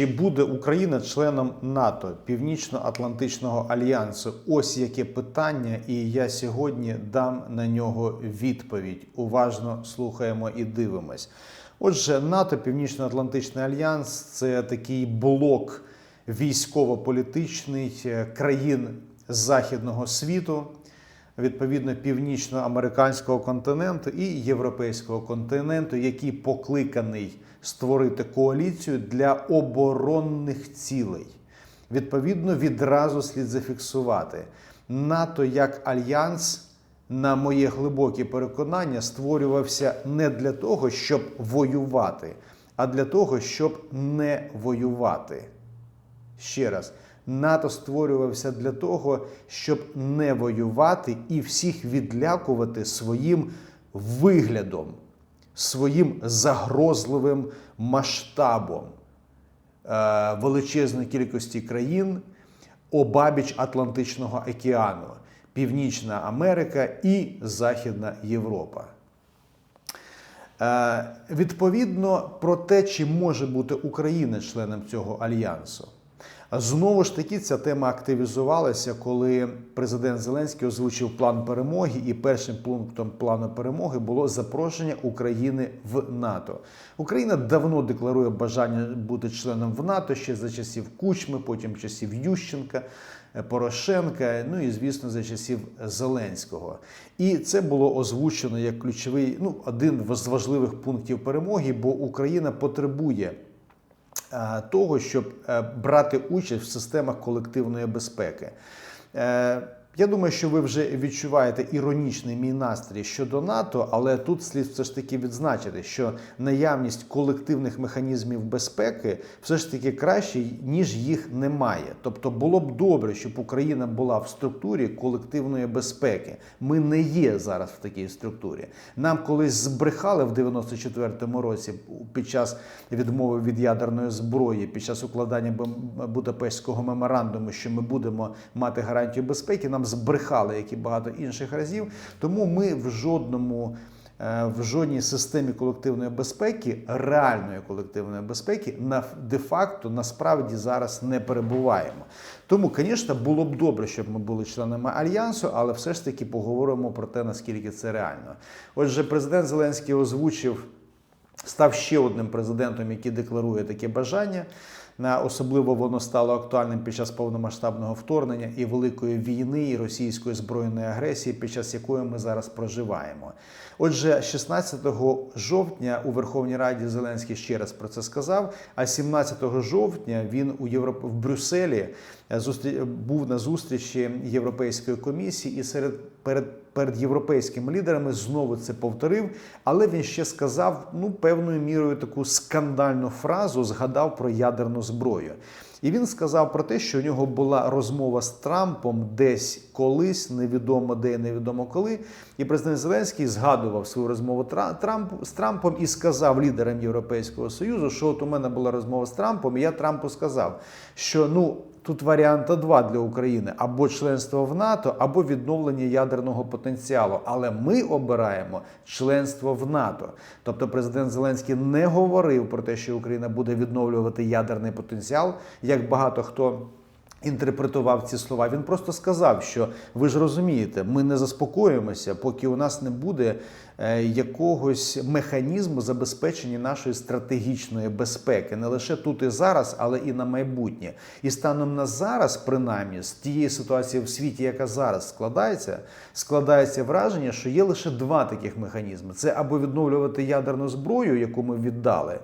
Чи буде Україна членом НАТО, Північно-Атлантичного альянсу? Ось яке питання, і я сьогодні дам на нього відповідь. Уважно слухаємо і дивимось. Отже, НАТО, Північно-Атлантичний альянс це такий блок військово-політичний е, країн західного світу відповідно північноамериканського континенту і європейського континенту, який покликаний створити коаліцію для оборонних цілей. Відповідно, відразу слід зафіксувати НАТО як альянс. На моє глибоке переконання створювався не для того, щоб воювати, а для того, щоб не воювати. Ще раз, НАТО створювався для того, щоб не воювати і всіх відлякувати своїм виглядом, своїм загрозливим масштабом е, величезної кількості країн обабіч Атлантичного океану, Північна Америка і Західна Європа. Е, Відповідно про те, чи може бути Україна членом цього альянсу. Знову ж таки, ця тема активізувалася, коли президент Зеленський озвучив план перемоги, і першим пунктом плану перемоги було запрошення України в НАТО. Україна давно декларує бажання бути членом в НАТО ще за часів Кучми, потім часів Ющенка. Порошенка, ну і звісно, за часів Зеленського, і це було озвучено як ключовий, ну один з важливих пунктів перемоги, бо Україна потребує е, того, щоб е, брати участь в системах колективної безпеки. Я думаю, що ви вже відчуваєте іронічний мій настрій щодо НАТО, але тут слід все ж таки відзначити, що наявність колективних механізмів безпеки все ж таки краще, ніж їх немає. Тобто було б добре, щоб Україна була в структурі колективної безпеки. Ми не є зараз в такій структурі. Нам колись збрехали в 94-му році під час відмови від ядерної зброї, під час укладання Бу- Будапештського меморандуму, що ми будемо мати гарантію безпеки. Нам збрехали, як і багато інших разів. Тому ми в жодному. е, В жодній системі колективної безпеки, реальної колективної безпеки, на де-факто насправді зараз не перебуваємо. Тому, звісно, було б добре, щоб ми були членами альянсу, але все ж таки поговоримо про те, наскільки це реально. Отже, президент Зеленський озвучив став ще одним президентом, який декларує таке бажання. Особливо воно стало актуальним під час повномасштабного вторгнення і великої війни і російської збройної агресії, під час якої ми зараз проживаємо. Отже, 16 жовтня у Верховній Раді Зеленський ще раз про це сказав. А 17 жовтня він у Європ... в Брюсселі. Був на зустрічі Європейської комісії і серед перед перед європейськими лідерами знову це повторив, але він ще сказав ну певною мірою таку скандальну фразу, згадав про ядерну зброю. І він сказав про те, що у нього була розмова з Трампом десь колись, невідомо де, невідомо коли. І президент Зеленський згадував свою розмову Тра- Трамп, з Трампом і сказав лідерам Європейського Союзу, що от у мене була розмова з Трампом, і я Трампу сказав, що ну. Тут варіанта два для України: або членство в НАТО, або відновлення ядерного потенціалу. Але ми обираємо членство в НАТО. Тобто, президент Зеленський не говорив про те, що Україна буде відновлювати ядерний потенціал, як багато хто. Інтерпретував ці слова. Він просто сказав, що ви ж розумієте, ми не заспокоїмося, поки у нас не буде е, якогось механізму забезпечення нашої стратегічної безпеки, не лише тут і зараз, але і на майбутнє. І станом на зараз, принаймні, з тієї ситуації в світі, яка зараз складається, складається враження, що є лише два таких механізми: це або відновлювати ядерну зброю, яку ми віддали.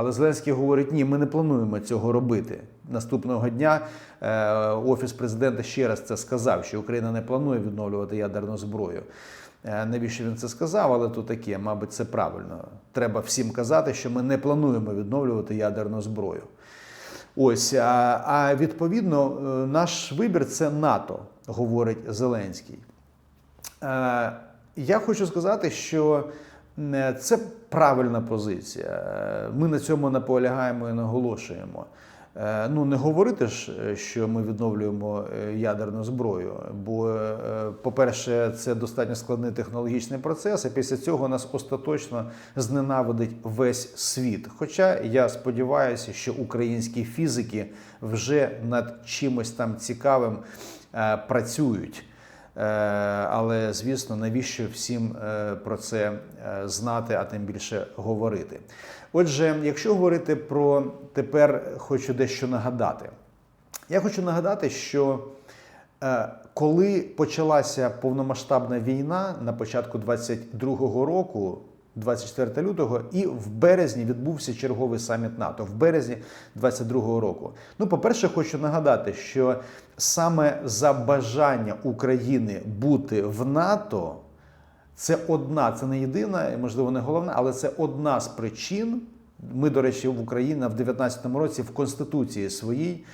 Але Зеленський говорить: ні, ми не плануємо цього робити. Наступного дня е, офіс президента ще раз це сказав, що Україна не планує відновлювати ядерну зброю. Е, навіщо він це сказав? Але то таке, мабуть, це правильно. Треба всім казати, що ми не плануємо відновлювати ядерну зброю. Ось, а, а відповідно, е, наш вибір це НАТО, говорить Зеленський. Я хочу сказати, що це правильна позиція. Е, Ми на цьому наполягаємо і наголошуємо. Е, Ну, не говорити ж, е, що ми відновлюємо е, ядерну зброю. Бо, е, по-перше, це достатньо складний технологічний процес, і після цього нас остаточно зненавидить весь світ. Хоча я сподіваюся, що українські фізики вже над чимось там цікавим е, працюють. Е, Але звісно, навіщо всім е, про це е, знати, а тим більше говорити. Отже, якщо говорити про тепер, хочу дещо нагадати. Я хочу нагадати, що коли почалася повномасштабна війна на початку 22-го року, 24 лютого, і в березні відбувся черговий саміт НАТО в березні 22-го року. Ну, по-перше, хочу нагадати, що саме за бажання України бути в НАТО. Це одна, це не єдина, можливо, не головна, але це одна з причин. Ми, до речі, в Україні в 19-му році в Конституції своїй.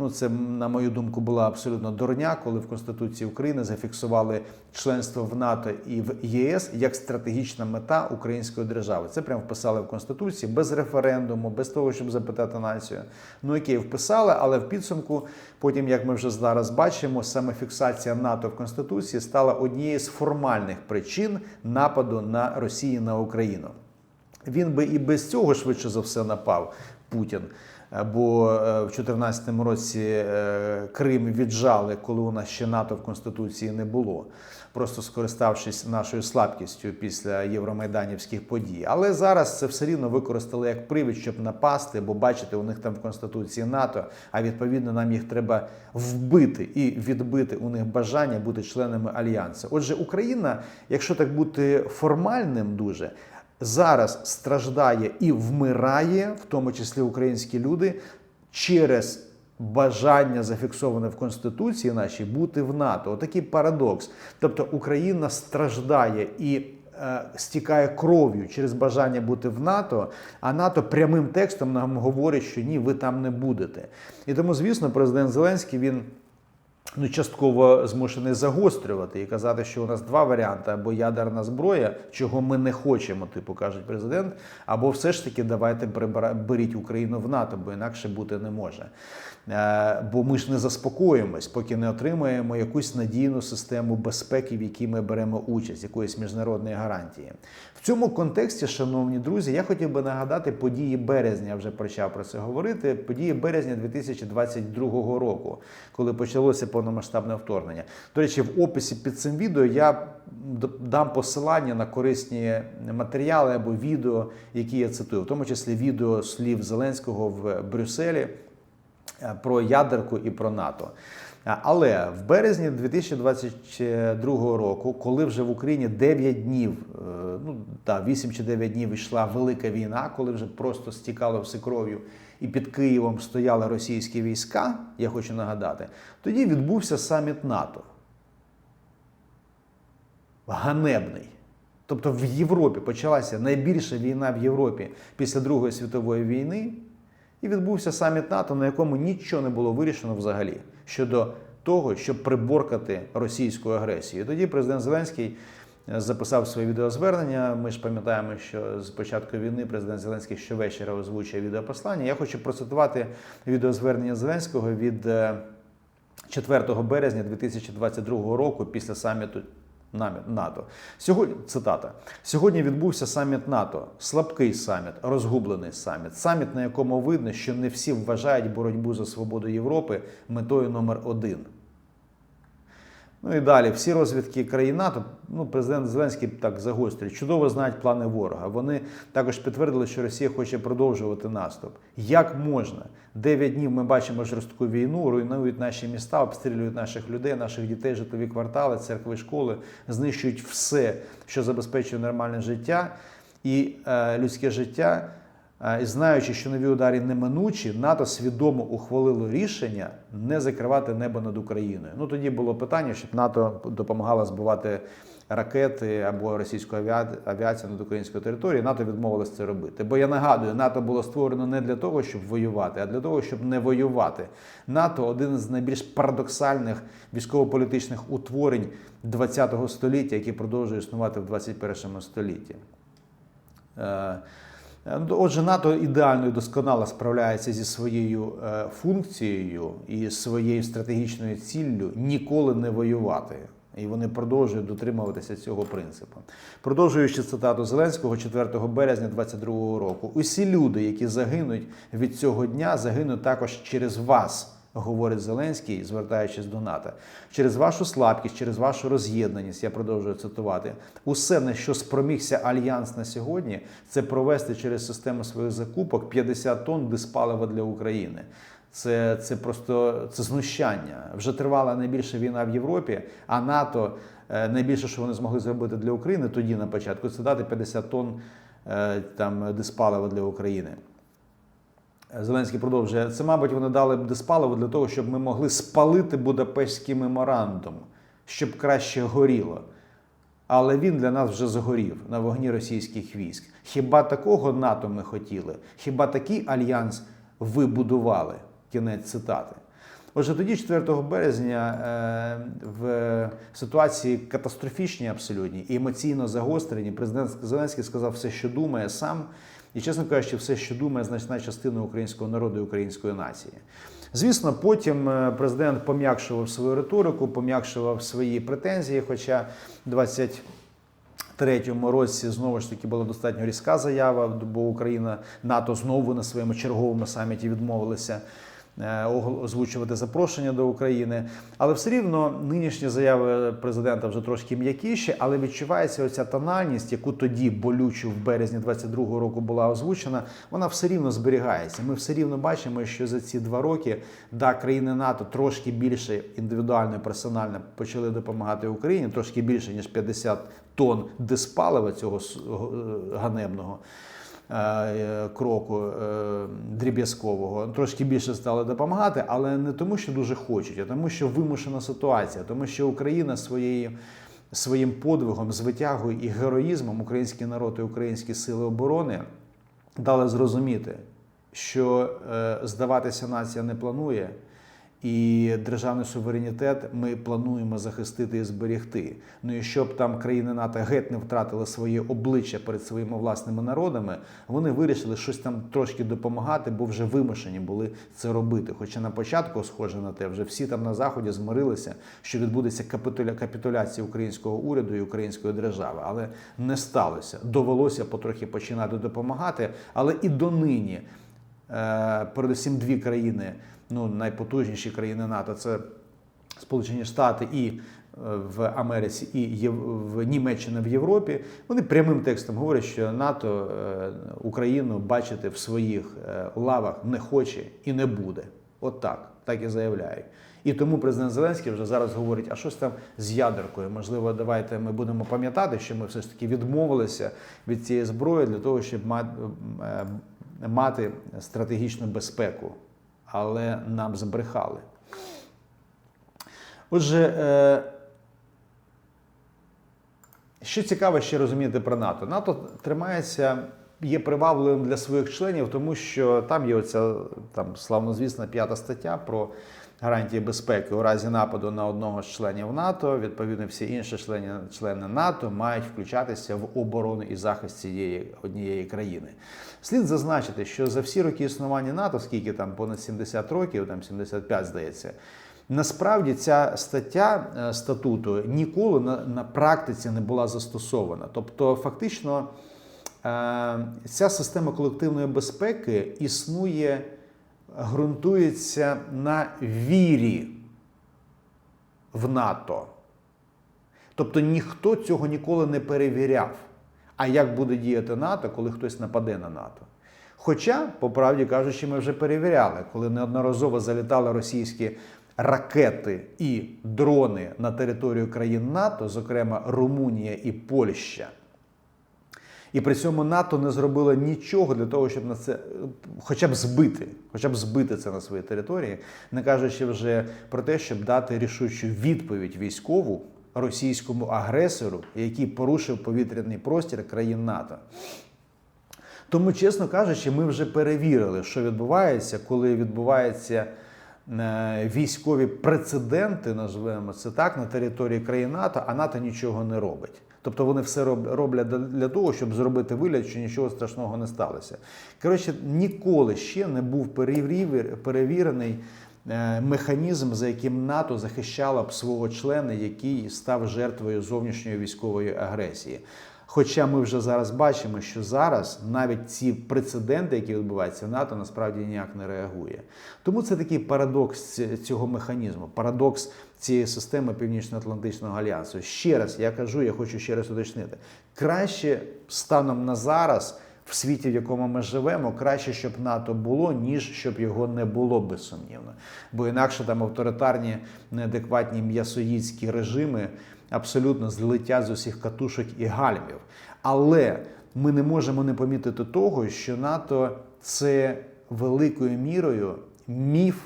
Ну, це, на мою думку, була абсолютно дурня, коли в Конституції України зафіксували членство в НАТО і в ЄС як стратегічна мета української держави. Це прямо вписали в Конституції без референдуму, без того, щоб запитати націю. Ну, окей, вписали, але в підсумку, потім, як ми вже зараз бачимо, саме фіксація НАТО в Конституції стала однією з формальних причин нападу на Росію на Україну. Він би і без цього швидше за все напав Путін. Бо е, в 2014 році е, Крим віджали, коли у нас ще НАТО в Конституції не було, просто скориставшись нашою слабкістю після євромайданівських подій. Але зараз це все рівно використали як привід, щоб напасти, бо бачите, у них там в Конституції НАТО, а відповідно нам їх треба вбити і відбити у них бажання бути членами альянсу. Отже, Україна, якщо так бути формальним, дуже зараз страждає і вмирає, в тому числі українські люди, через бажання зафіксоване в Конституції нашій бути в НАТО. Отакий парадокс. Тобто Україна страждає і. е, Стікає кров'ю через бажання бути в НАТО, а НАТО прямим текстом нам говорить, що ні, ви там не будете. І тому, звісно, президент Зеленський він ну, частково змушений загострювати і казати, що у нас два варіанти: або ядерна зброя, чого ми не хочемо, типу кажуть президент, або все ж таки давайте беріть Україну в НАТО, бо інакше бути не може. Е, Бо ми ж не заспокоїмось, поки не отримаємо якусь надійну систему безпеки, в якій ми беремо участь, якоїсь міжнародної гарантії. В цьому контексті, шановні друзі, я хотів би нагадати події березня. Я вже почав про це говорити. Події березня 2022 року, коли почалося повномасштабне вторгнення. До речі, в описі під цим відео я дам посилання на корисні матеріали або відео, які я цитую, в тому числі відео слів Зеленського в Брюсселі е, про ядерку і про НАТО. Але в березні 2022 року, коли вже в Україні 9 днів, е, ну та 8 чи 9 днів йшла велика війна, коли вже просто стікало все кров'ю, і під Києвом стояли російські війська, я хочу нагадати, тоді відбувся саміт НАТО. Ганебний. Тобто в Європі почалася найбільша війна в Європі після Другої світової війни, і відбувся саміт НАТО, на якому нічого не було вирішено взагалі щодо того, щоб приборкати російську агресію. І тоді президент Зеленський записав своє відеозвернення. Ми ж пам'ятаємо, що з початку війни президент Зеленський щовечора озвучує відеопослання. Я хочу процитувати відеозвернення Зеленського від е, 4 березня 2022 року після саміту намі- НАТО. Сьогодні цитата: сьогодні відбувся саміт НАТО, слабкий саміт, розгублений саміт, саміт, на якому видно, що не всі вважають боротьбу за свободу Європи метою номер один. Ну і далі, всі розвідки країн НАТО, ну, президент Зеленський так загострює, чудово знають плани ворога. Вони також підтвердили, що Росія хоче продовжувати наступ. Як можна? Дев'ять днів ми бачимо жорстку війну, руйнують наші міста, обстрілюють наших людей, наших дітей, житлові квартали, церкви, школи, знищують все, що забезпечує нормальне життя і е, людське життя. Е, І знаючи, що нові удари неминучі, НАТО свідомо ухвалило рішення не закривати небо над Україною. Ну тоді було питання, щоб НАТО допомагало збивати ракети або російську авіацію над українською територією. НАТО відмовилось це робити. Бо я нагадую, НАТО було створено не для того, щоб воювати, а для того, щоб не воювати. НАТО один з найбільш парадоксальних військово-політичних утворень ХХ століття, які продовжує існувати в 21 столітті. Е, ну, Отже, НАТО ідеально і досконало справляється зі своєю е, функцією і своєю стратегічною ціллю ніколи не воювати. І вони продовжують дотримуватися цього принципу. Продовжуючи цитату Зеленського 4 березня 2022 року, усі люди, які загинуть від цього дня, загинуть також через вас. Говорить Зеленський, звертаючись до НАТО, через вашу слабкість, через вашу роз'єднаність, я продовжую цитувати, усе, на що спромігся альянс на сьогодні, це провести через систему своїх закупок 50 тонн диспалива для України. Це, це просто це знущання. Вже тривала найбільша війна в Європі, а НАТО е, найбільше, що вони змогли зробити для України тоді на початку, це дати 50 тонн е, там диспалива для України. Зеленський продовжує. Це, мабуть, вони дали б диспаливо для того, щоб ми могли спалити Будапештський меморандум, щоб краще горіло. Але він для нас вже згорів на вогні російських військ. Хіба такого НАТО ми хотіли? Хіба такий альянс ви будували? Кінець цитати. Отже, тоді, 4 березня, е, в ситуації катастрофічній абсолютній і емоційно загострені, президент Зеленський сказав все, що думає сам, і, чесно кажучи, все, що думає значна частина українського народу і української нації. Звісно, потім е, президент пом'якшував свою риторику, пом'якшував свої претензії, хоча 23-му році знову ж таки була достатньо різка заява, бо Україна НАТО знову на своєму черговому саміті відмовилися е, озвучувати запрошення до України. Але все рівно нинішні заяви президента вже трошки м'якіші, але відчувається оця тональність, яку тоді болючу в березні 22-го року була озвучена. Вона все рівно зберігається. Ми все рівно бачимо, що за ці два роки да, країни НАТО трошки більше індивідуально і персонально почали допомагати Україні, трошки більше ніж 50 тонн диспалива цього ганебного е, кроку е, дріб'язкового. Трошки більше стали допомагати, але не тому, що дуже хочуть, а тому, що вимушена ситуація, тому що Україна своєю. Своїм подвигом, звитягою і героїзмом український народ і українські сили оборони дали зрозуміти, що е, здаватися нація не планує, і державний суверенітет ми плануємо захистити і зберегти. Ну і щоб там країни НАТО геть не втратили своє обличчя перед своїми власними народами, вони вирішили щось там трошки допомагати, бо вже вимушені були це робити. Хоча на початку, схоже на те, вже всі там на заході змирилися, що відбудеться капітуля капітуляція українського уряду і української держави, але не сталося. Довелося потрохи починати допомагати, але і донині. Е, передусім дві країни, ну найпотужніші країни НАТО це Сполучені Штати і е, в Америці, і в Німеччина в Європі. Вони прямим текстом говорять, що НАТО е, Україну бачити в своїх е, лавах не хоче і не буде. От так, так і заявляють. І тому президент Зеленський вже зараз говорить: а щось там з ядеркою? Можливо, давайте ми будемо пам'ятати, що ми все ж таки відмовилися від цієї зброї для того, щоб мати стратегічну безпеку, але нам збрехали. Отже, е, що цікаво ще розуміти про НАТО? НАТО тримається, є привабливим для своїх членів, тому що там є оця там славнозвісна п'ята стаття про гарантії безпеки у разі нападу на одного з членів НАТО. Відповідно, всі інші члени, члени НАТО мають включатися в оборону і захист цієї однієї країни. Слід зазначити, що за всі роки існування НАТО, скільки там понад 70 років, там 75, здається. Насправді ця стаття е, статуту ніколи на, на практиці не була застосована. Тобто, фактично, е, ця система колективної безпеки існує, ґрунтується на вірі в НАТО. Тобто ніхто цього ніколи не перевіряв. А як буде діяти НАТО, коли хтось нападе на НАТО? Хоча, по правді кажучи, ми вже перевіряли, коли неодноразово залітали російські ракети і дрони на територію країн НАТО, зокрема Румунія і Польща. І при цьому НАТО не зробило нічого для того, щоб на це хоча б збити, хоча б збити це на своїй території, не кажучи вже про те, щоб дати рішучу відповідь військову російському агресору, який порушив повітряний простір країн НАТО. Тому, чесно кажучи, ми вже перевірили, що відбувається, коли відбуваються е, військові прецеденти, назвемо це так, на території країн НАТО, а НАТО нічого не робить. Тобто вони все роблять для- того, щоб зробити вигляд, що нічого страшного не сталося. Коротше, ніколи ще не був перевірений е, механізм, за яким НАТО захищало б свого члена, який став жертвою зовнішньої військової агресії. Хоча ми вже зараз бачимо, що зараз навіть ці прецеденти, які відбуваються, НАТО насправді ніяк не реагує. Тому це такий парадокс цього механізму, парадокс цієї системи Північно-Атлантичного альянсу. Ще раз я кажу, я хочу ще раз уточнити: краще станом на зараз. В світі, в якому ми живемо, краще, щоб НАТО було, ніж щоб його не було, безсумнівно. Бо інакше там авторитарні, неадекватні м'ясоїдські режими абсолютно злетять з усіх катушок і гальмів. Але ми не можемо не помітити того, що НАТО це великою мірою міф.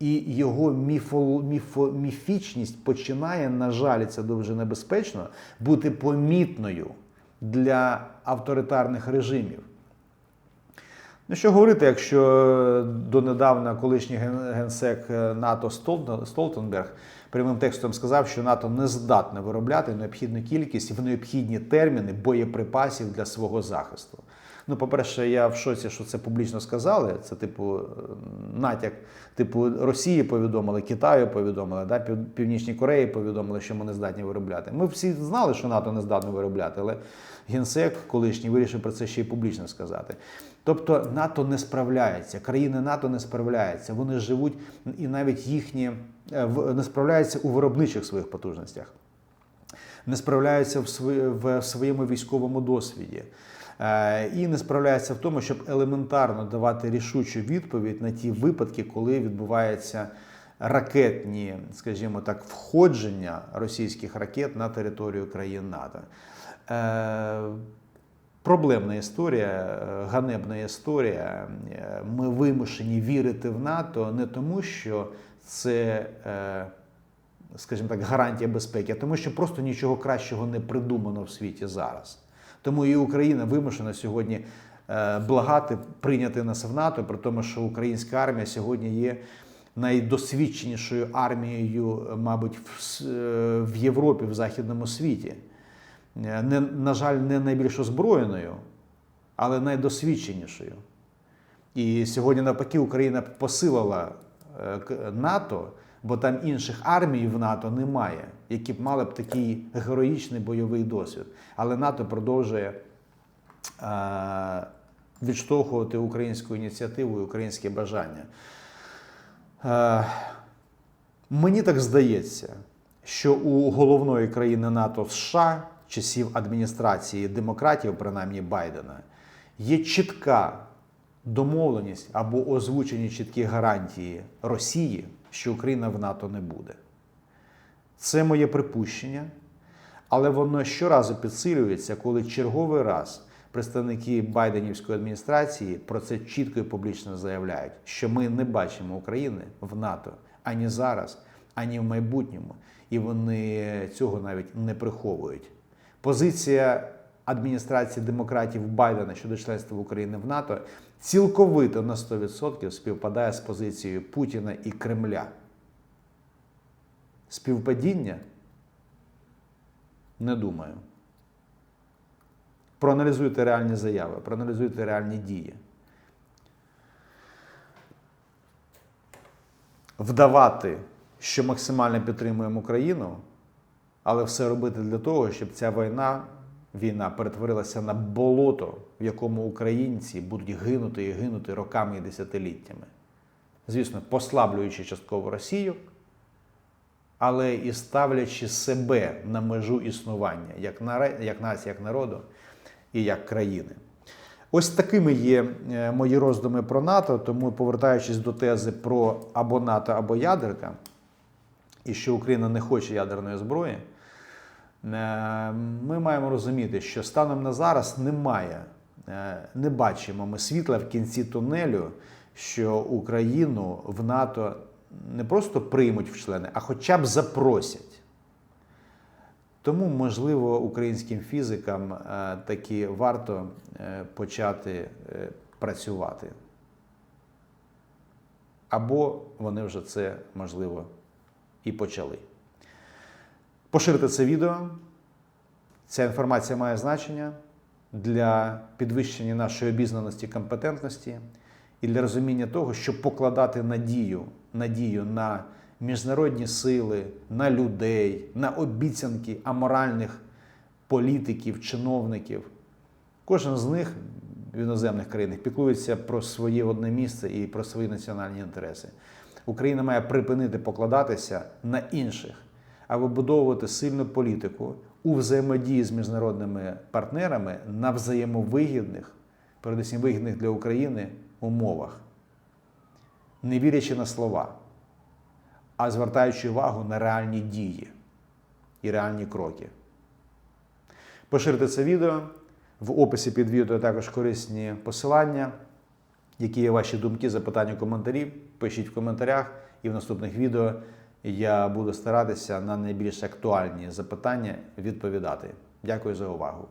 І його міфо, міфо, міфічність починає, на жаль, це дуже небезпечно, бути помітною для авторитарних режимів. Ну, що говорити, якщо донедавна колишній ген- генсек е, НАТО Столтен- Столтенберг прямим текстом сказав, що НАТО не здатне виробляти необхідну кількість в необхідні терміни боєприпасів для свого захисту. Ну, по-перше, я в шоці, що це публічно сказали. Це, типу, е, натяк, типу, Росії повідомили, Китаю повідомили, да? Північній Кореї повідомили, що ми не здатні виробляти. Ми всі знали, що НАТО не здатне виробляти, але генсек колишній вирішив про це ще й публічно сказати. Тобто НАТО не справляється, країни НАТО не справляються. Вони живуть і навіть їхні е, не справляються у виробничих своїх потужностях не справляються в своєму військовому досвіді. Е, І не справляються в тому, щоб елементарно давати рішучу відповідь на ті випадки, коли відбуваються ракетні, скажімо так, входження російських ракет на територію країн НАТО. Е, Проблемна історія, е, ганебна історія. Ми вимушені вірити в НАТО не тому, що це. скажімо так, гарантія безпеки, а тому що просто нічого кращого не придумано в світі зараз. Тому і Україна вимушена сьогодні е, благати прийняти нас в НАТО, при тому, що українська армія сьогодні є найдосвідченішою армією, мабуть, в, е, Європі, в західному світі. Е, Не, на жаль, не найбільш озброєною, але найдосвідченішою. І сьогодні, навпаки, Україна посилила НАТО, бо там інших армій в НАТО немає, які б мали б такий героїчний бойовий досвід. Але НАТО продовжує е, відштовхувати українську ініціативу і українське бажання. Е, Мені так здається, що у головної країни НАТО США часів адміністрації демократів, принаймні Байдена, є чітка домовленість або озвучені чіткі гарантії Росії, що Україна в НАТО не буде. Це моє припущення, але воно щоразу підсилюється, коли черговий раз представники Байденівської адміністрації про це чітко і публічно заявляють, що ми не бачимо України в НАТО ані зараз, ані в майбутньому, і вони цього навіть не приховують. Позиція адміністрації демократів Байдена щодо членства України в НАТО цілковито на 100% співпадає з позицією Путіна і Кремля. Співпадіння? Не думаю. Проаналізуйте реальні заяви, проаналізуйте реальні дії. Вдавати, що максимально підтримуємо Україну, але все робити для того, щоб ця війна, війна перетворилася на болото, в якому українці будуть гинути і гинути роками і десятиліттями. Звісно, послаблюючи частково Росію, але і ставлячи себе на межу існування як, як нації, як народу і як країни. Ось такими є е, мої роздуми про НАТО. Тому, повертаючись до тези про або НАТО, або ядерка, і що Україна не хоче ядерної зброї, ми маємо розуміти, що станом на зараз немає, е, не бачимо ми світла в кінці тунелю, що Україну в НАТО не просто приймуть в члени, а хоча б запросять. Тому, можливо, українським фізикам е, таки варто е, почати е, працювати. Або вони вже це, можливо, і почали. Поширте це відео Ця інформація має значення для підвищення нашої обізнаності компетентності і для розуміння того, щоб покладати надію, надію на міжнародні сили, на людей, на обіцянки аморальних політиків, чиновників. Кожен з них в іноземних країнах піклується про своє одне місце і про свої національні інтереси. Україна має припинити покладатися на інших, а вибудовувати сильну політику у взаємодії з міжнародними партнерами на взаємовигідних, передусім вигідних для України умовах, не вірячи на слова, а звертаючи увагу на реальні дії і реальні кроки. Поширте це відео. В описі під відео також корисні посилання. Які є ваші думки, запитання, коментарі? Пишіть в коментарях, і в наступних відео я буду старатися на найбільш актуальні запитання відповідати. Дякую за увагу.